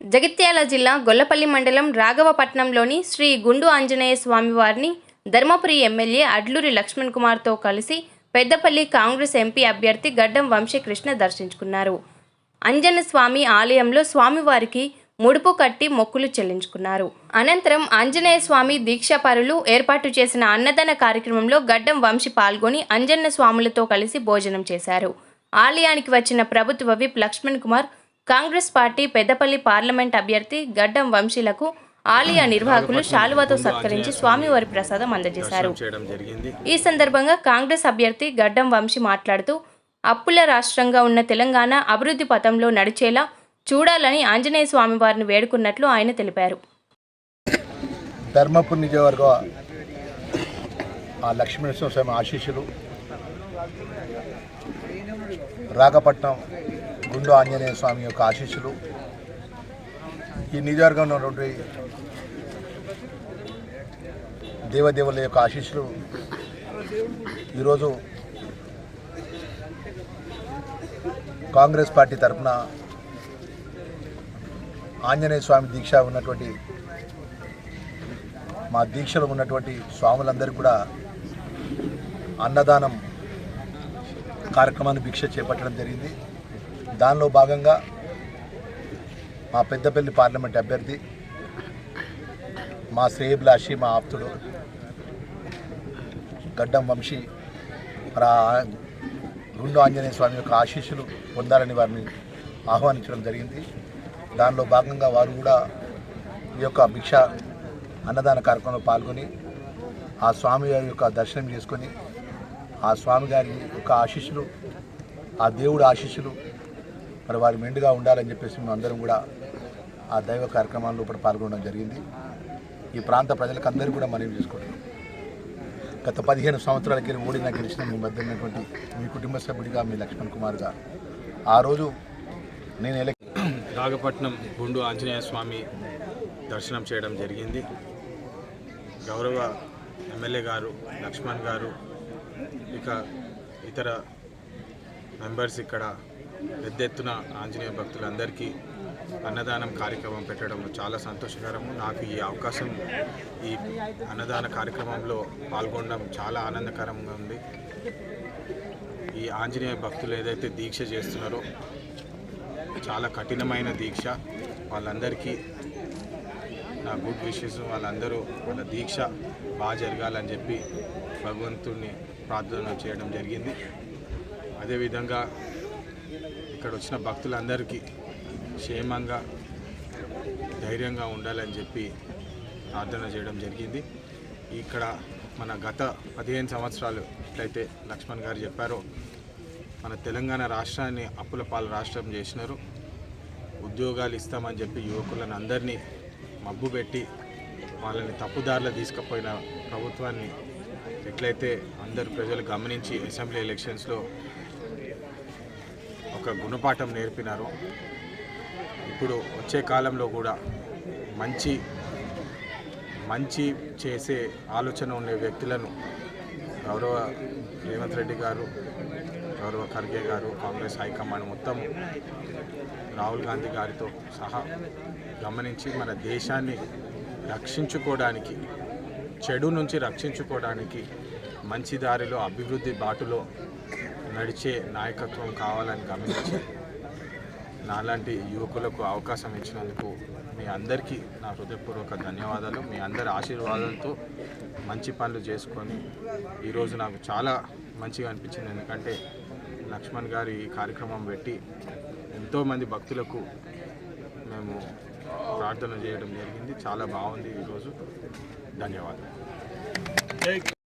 జగిత్యాల జిల్లా గొల్లపల్లి మండలం రాఘవపట్నంలోని శ్రీ గుండు ఆంజనేయ స్వామివారిని ధర్మపురి ఎమ్మెల్యే అడ్లూరి లక్ష్మణ్ కుమార్తో కలిసి పెద్దపల్లి కాంగ్రెస్ ఎంపీ అభ్యర్థి గడ్డం వంశీకృష్ణ దర్శించుకున్నారు. అంజన స్వామి ఆలయంలో స్వామివారికి ముడుపు కట్టి మొక్కులు చెల్లించుకున్నారు. అనంతరం ఆంజనేయ స్వామి దీక్షాపరులు ఏర్పాటు చేసిన అన్నదాన కార్యక్రమంలో గడ్డం వంశీ పాల్గొని అంజన్న స్వాములతో కలిసి భోజనం చేశారు. ఆలయానికి వచ్చిన ప్రభుత్వ whip Laxman Kumar Congress party Peddapalli parliament అభ్యర్థి గడ్డం వంశీలకు ఆలయ నిర్వాహకులు శాలువాతో సత్కరించి స్వామివారి ప్రసాదం అందజేశారు. ఈ సందర్భంగా కాంగ్రెస్ అభ్యర్థి గడ్డం వంశీ మాట్లాడుతూ అప్పుల రాష్ట్రంగా ఉన్న తెలంగాణ అభివృద్ధి పథంలో నడిచేలా చూడాలని ఆంజనేయ స్వామి వారిని వేడుకున్నట్లు ఆయన తెలిపారు. ధర్మపురి నియోజకవర్గ ఆ లక్ష్మీనరసింహ స్వామి ఆశీస్సులు రాగపట్నం గుండు ఆంజనేయ స్వామి యొక్క ఆశీస్సులు ఈ నియోజకవర్గంలో ఉన్నటువంటి దేవదేవుల యొక్క ఆశీస్సులు ఈరోజు కాంగ్రెస్ పార్టీ తరఫున ఆంజనేయ స్వామి దీక్ష ఉన్నటువంటి మా దీక్షలో ఉన్నటువంటి స్వాములందరికీ కూడా అన్నదానం కార్యక్రమాన్ని భిక్ష చేపట్టడం జరిగింది. దానిలో భాగంగా మా పెద్దపల్లి పార్లమెంట్ అభ్యర్థి మా శ్రేయభిలాషి మా ఆప్తుడు గడ్డం వంశీ మరి గుండు ఆంజనేయ స్వామి యొక్క ఆశీస్సులు పొందాలని వారిని ఆహ్వానించడం జరిగింది. దానిలో భాగంగా వారు కూడా ఈ యొక్క భిక్ష అన్నదాన కార్యక్రమంలో పాల్గొని ఆ స్వామి గారి యొక్క దర్శనం చేసుకొని ఆ స్వామి గారి యొక్క ఆశీస్సులు ఆ దేవుడు ఆశీస్సులు మరి వారి మెండుగా ఉండాలని చెప్పేసి మేము అందరం కూడా ఆ దైవ కార్యక్రమాల్లో కూడా పాల్గొనడం జరిగింది. ఈ ప్రాంత ప్రజలకు అందరూ కూడా మనవి చేసుకుంటున్నాం. గత పదిహేను సంవత్సరాల కింద ఓడిన గెలిచిన మీ మధ్య ఉన్నటువంటి మీ కుటుంబ సభ్యుడిగా మీ లక్ష్మణ్ కుమార్గా ఆ రోజు నేను నాగపట్నం గుండు ఆంజనేయ స్వామి దర్శనం చేయడం జరిగింది. గౌరవ ఎమ్మెల్యే గారు లక్ష్మణ్ గారు ఇక ఇతర మెంబర్స్ ఇక్కడ పెద్ద ఎత్తున ఆంజనేయ భక్తులందరికీ అన్నదానం కార్యక్రమం పెట్టడం చాలా సంతోషకరము. నాకు ఈ అవకాశం ఈ అన్నదాన కార్యక్రమంలో పాల్గొనడం చాలా ఆనందకరంగా ఉంది. ఈ ఆంజనేయ భక్తులు ఏదైతే దీక్ష చేస్తున్నారో చాలా కఠినమైన దీక్ష వాళ్ళందరికీ నా గుడ్ విషెస్. వాళ్ళందరూ వాళ్ళ దీక్ష బాగా జరగాలని చెప్పి భగవంతుడిని ప్రార్థన చేయడం జరిగింది. అదేవిధంగా ఇక్కడ వచ్చిన భక్తులందరికీ క్షేమంగా ధైర్యంగా ఉండాలని చెప్పి ప్రార్థన చేయడం జరిగింది. ఇక్కడ మన గత పదిహేను సంవత్సరాలు ఎట్లయితే లక్ష్మణ్ గారు చెప్పారో మన తెలంగాణ రాష్ట్రాన్ని అప్పుల పాలు రాష్ట్రం చేసినారు. ఉద్యోగాలు ఇస్తామని చెప్పి యువకులను అందరినీ మబ్బు పెట్టి వాళ్ళని తప్పుదారులు తీసుకుపోయిన ప్రభుత్వాన్ని ఎట్లయితే అందరు ప్రజలు గమనించి అసెంబ్లీ ఎలక్షన్స్లో ఒక గుణపాఠం నేర్పినారు. ఇప్పుడు వచ్చే కాలంలో కూడా మంచి మంచి చేసే ఆలోచన ఉండే వ్యక్తులను గౌరవ రేవంత్ రెడ్డి గారు గౌరవ ఖర్గే గారు కాంగ్రెస్ హైకమాండ్ మొత్తం రాహుల్ గాంధీ గారితో సహా గమనించి మన దేశాన్ని రక్షించుకోవడానికి చెడు నుంచి రక్షించుకోవడానికి మంచి దారిలో అభివృద్ధి బాటులో నడిచే నాయకత్వం కావాలని గమనించి నాలాంటి యువకులకు అవకాశం ఇచ్చినందుకు మీ అందరికీ నా హృదయపూర్వక ధన్యవాదాలు. మీ అందరి ఆశీర్వాదాలతో మంచి పనులు చేసుకొని ఈరోజు నాకు చాలా మంచిగా అనిపించింది. ఎందుకంటే లక్ష్మణ్ గారు ఈ కార్యక్రమం పెట్టి ఎంతోమంది భక్తులకు మేము ప్రార్థన చేయడం జరిగింది. చాలా బాగుంది ఈరోజు ధన్యవాదాలు.